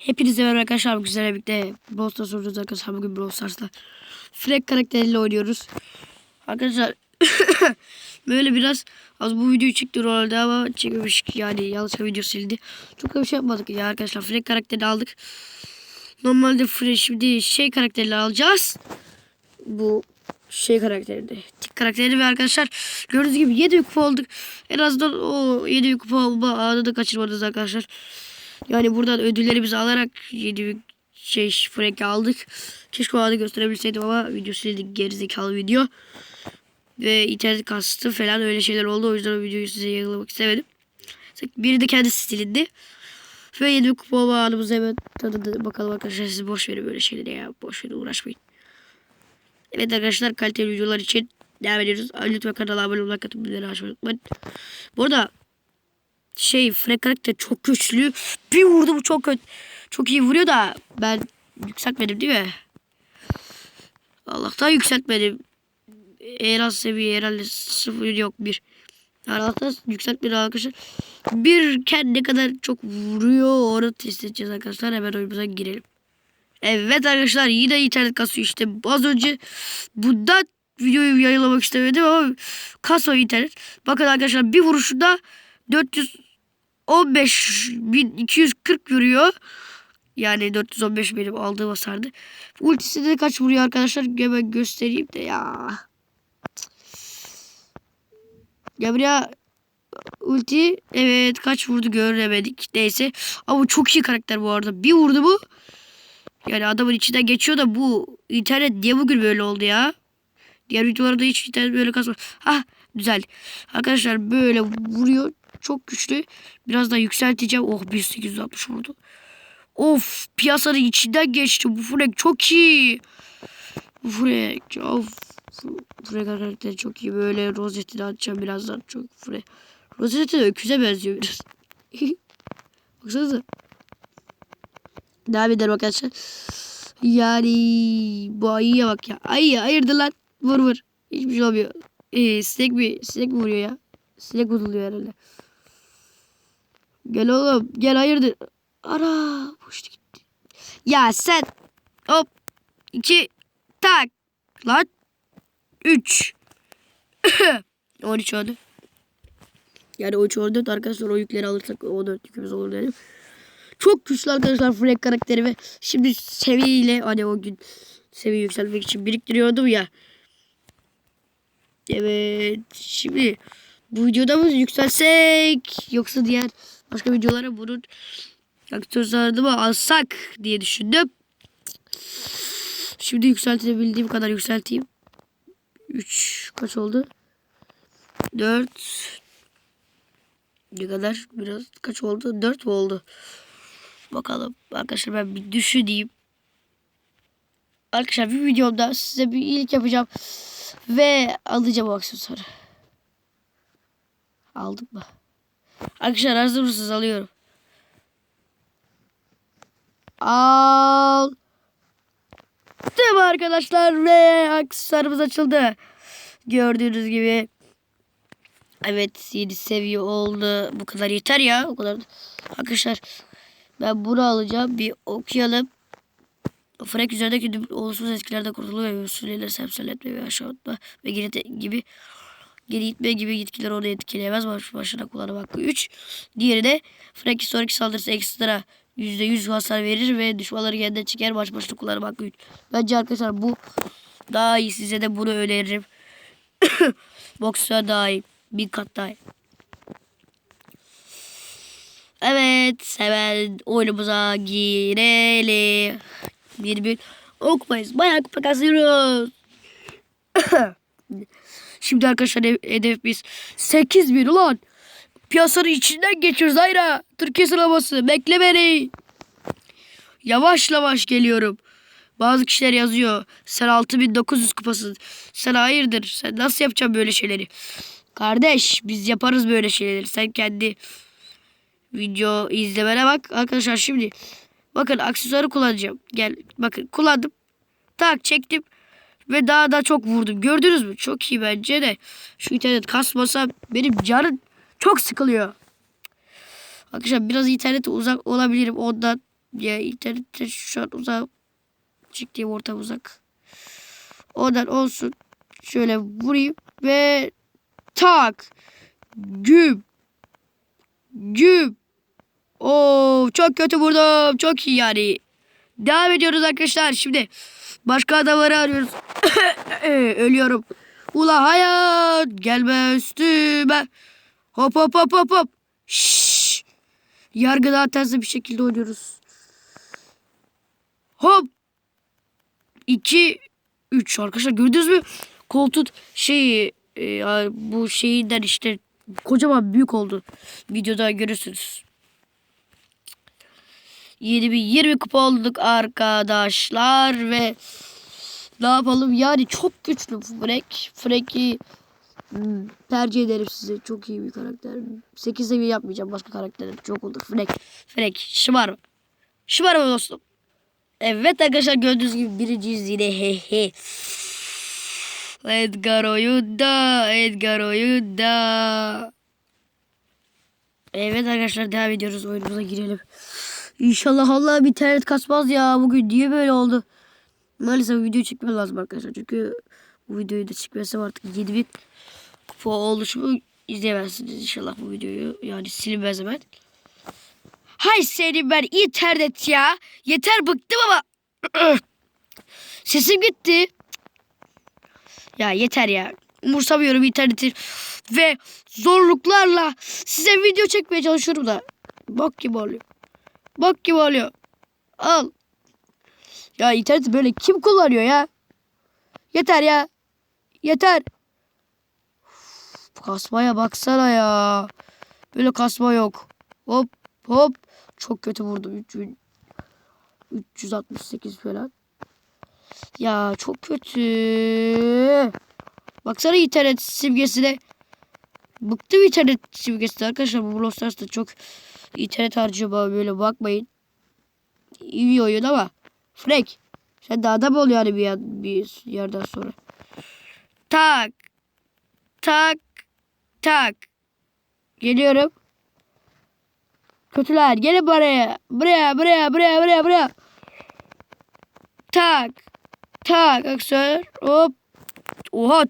Hepinize merhaba arkadaşlar. Bugün birlikte Brawl Stars oynuyoruz arkadaşlar. Bugün Brawl Stars'ta Frank karakteriyle oynuyoruz. Arkadaşlar böyle biraz az bu videoyu çıktı rolde ama çekmemiş yani yanlışlıkla video sildi. Çok da bir şey yapmadık ya arkadaşlar. Frank karakterini aldık. Normalde Frank şimdi şey karakterini alacağız. Bu şey karakterini. Tik karakterini ve arkadaşlar gördüğünüz gibi 7 kupa olduk. En azından o 7 kupa olma anını kaçırmadınız arkadaşlar. Yani buradan ödüllerimizi alarak yeni bir şey Frank'i aldık. Keşke o anı gösterebilseydim ama video sildik gerizekalı video. Ve internet kastı falan öyle şeyler oldu. O yüzden o videoyu size yayınlamak istemedim. Biri de kendi stilinde. Ve yeni bir kupa anımızı hemen tanıdı. Bakalım arkadaşlar siz boş verin böyle şeyleri ya. Boş verin uğraşmayın. Evet arkadaşlar kaliteli videolar için devam ediyoruz. Lütfen kanala abone olmayı, katılmayı açmayı unutmayın. Bu arada şey Frank karakter çok güçlü. Bir vurdu bu çok kötü. Çok iyi vuruyor da ben yükseltmedim değil mi? Allah'tan yükseltmedim. En az seviye herhalde sıfır yok bir. Allah'tan yükseltmedim arkadaşlar. Birken ne kadar çok vuruyor onu test edeceğiz arkadaşlar. Hemen oyunumuza girelim. Evet arkadaşlar yine internet kasıyor işte. Az önce bundan videoyu yayınlamak istemedim ama kasıyor internet. Bakın arkadaşlar bir vuruşunda 415.240 vuruyor. Yani 415 benim aldığım hasardı. Ultisi de kaç vuruyor arkadaşlar? Hemen göstereyim de ya. Buraya ulti evet kaç vurdu göremedik. Neyse. Ama çok iyi karakter bu arada. Bir vurdu bu. Yani adamın içinden geçiyor da bu internet niye bugün böyle oldu ya? Diğer videolarda hiç internet böyle kasmaz. Ah güzel. Arkadaşlar böyle vuruyor. Çok güçlü. Biraz daha yükselteceğim. Oh 1860 vurdu. Of piyasanın içinden geçti. Bu Frank çok iyi. Bu Frank. Of. Frank karakteri çok iyi. Böyle rozetini atacağım birazdan. Çok Frank. Rozeti de öküze benziyor biraz. Baksanıza. Devam edelim arkadaşlar. Yani bu ayıya bak ya. Ayıya ayırdı lan. Vur vur. Hiçbir şey olmuyor. Ee, sinek mi? Sinek mi vuruyor ya? Sinek vuruluyor herhalde. Gel oğlum. Gel hayırdır. Ara. Boştu gitti. Ya sen. Hop. iki Tak. Lan. Üç. 13 oldu. Yani 13 14 arkadaşlar o yükleri alırsak 14 yükümüz olur dedim. Çok güçlü arkadaşlar Frank karakteri ve şimdi seviyeyle hani o gün seviye yükselmek için biriktiriyordum ya. Evet şimdi bu videoda mı yükselsek yoksa diğer başka videolara bunun aktörlerini alsak diye düşündüm. Şimdi yükseltebildiğim kadar yükselteyim. 3 kaç oldu? 4 ne kadar biraz kaç oldu? 4 mu oldu? Bakalım arkadaşlar ben bir düşüneyim. Arkadaşlar bir videomda size bir iyilik yapacağım. Ve alacağım o aksesuarı. Aldım mı? Arkadaşlar hazır mısınız? Alıyorum. Al. Değil arkadaşlar? Ve aksesuarımız açıldı. Gördüğünüz gibi. Evet 7 seviye oldu. Bu kadar yeter ya. O kadar. Arkadaşlar ben bunu alacağım. Bir okuyalım. Frank üzerindeki olumsuz etkilerden kurtuluyor ve usulüyle semselletme ve aşağı atma ve gibi geri itme gibi yetkiler onu etkileyemez. Baş başına kullanım hakkı 3. Diğeri de Frank'in sonraki saldırısı ekstra %100 hasar verir ve düşmanları yeniden çeker. Baş başına kullanım hakkı 3. Bence arkadaşlar bu daha iyi. Size de bunu öneririm. Boksör daha iyi. Bir kat daha iyi. Evet hemen oyunumuza girelim. Bir bir okumayız. Bayağı kupa kazanıyoruz. Şimdi arkadaşlar he- hedef biz 8 bin ulan. Piyasanın içinden geçiyoruz Ayra. Türkiye sıralaması. Bekle beni. Yavaş yavaş geliyorum. Bazı kişiler yazıyor. Sen 6900 kupasın. Sen hayırdır. Sen nasıl yapacaksın böyle şeyleri? Kardeş biz yaparız böyle şeyleri. Sen kendi video izlemene bak. Arkadaşlar şimdi bakın aksesuarı kullanacağım. Gel bakın kullandım. Tak çektim. Ve daha da çok vurdum. Gördünüz mü? Çok iyi bence de. Şu internet kasmasa benim canım çok sıkılıyor. Arkadaşlar biraz internete uzak olabilirim ondan. Ya internette şu an uzak. Çıktığım ortam uzak. Oradan olsun. Şöyle vurayım ve tak. Güm. Güm. Oo çok kötü vurdum. Çok iyi yani. Devam ediyoruz arkadaşlar. Şimdi başka adamları arıyoruz. Ölüyorum. Ula hayat gelme üstüme. Hop hop hop hop hop. Şşş. Yargıda tersi bir şekilde oynuyoruz. Hop. 2 3 arkadaşlar gördünüz mü? Koltuk şey e, bu şeyinden işte kocaman büyük oldu. Videoda görürsünüz. 7020 kupa olduk arkadaşlar ve ne yapalım yani çok güçlü Frank. Frank'i hmm, tercih ederim size. Çok iyi bir karakter. 8 seviye yapmayacağım başka karakterler çok olur. Frank. Frank şımarma. Şımarma dostum. Evet arkadaşlar gördüğünüz gibi birinciyiz yine he he. Edgar oyunda. Edgar oyunda. Evet arkadaşlar devam ediyoruz oyunumuza girelim. İnşallah Allah bir internet kasmaz ya. Bugün niye böyle oldu? Maalesef video çekmem lazım arkadaşlar. Çünkü bu videoyu da çekmezsem artık 7000 kupa oluşumu izleyemezsiniz inşallah bu videoyu. Yani silinmez hemen. Hay senin ben internet ya. Yeter bıktım ama. Sesim gitti. Ya yeter ya. Umursamıyorum interneti. Ve zorluklarla size video çekmeye çalışıyorum da. Bak gibi oluyor. Bak gibi oluyor. Al. Ya interneti böyle kim kullanıyor ya? Yeter ya. Yeter. Uf, kasmaya baksana ya. Böyle kasma yok. Hop hop. Çok kötü vurdum. 3000 368 falan. Ya çok kötü. Baksana internet simgesine. Bıktım internet simgesine arkadaşlar. Bu Stars'ta çok internet harcıyor böyle bakmayın. İyi oyun ama. Frank. Sen de adam ol yani bir, yer- bir yerden sonra. Tak. Tak. Tak. Geliyorum. Kötüler gelin buraya. Buraya buraya buraya buraya buraya. Tak. Tak aksör. Hop. Oha.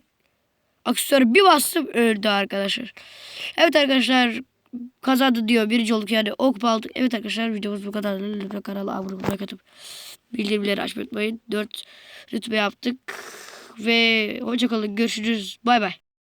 Aksör bir bastım öldü arkadaşlar. Evet arkadaşlar kazandı diyor. Birinci olduk yani o aldık. Evet arkadaşlar videomuz bu kadar. Lütfen kanala abone olmayı katıp bildirimleri açmayı unutmayın. 4 rütbe yaptık. Ve hoşçakalın. Görüşürüz. Bay bay.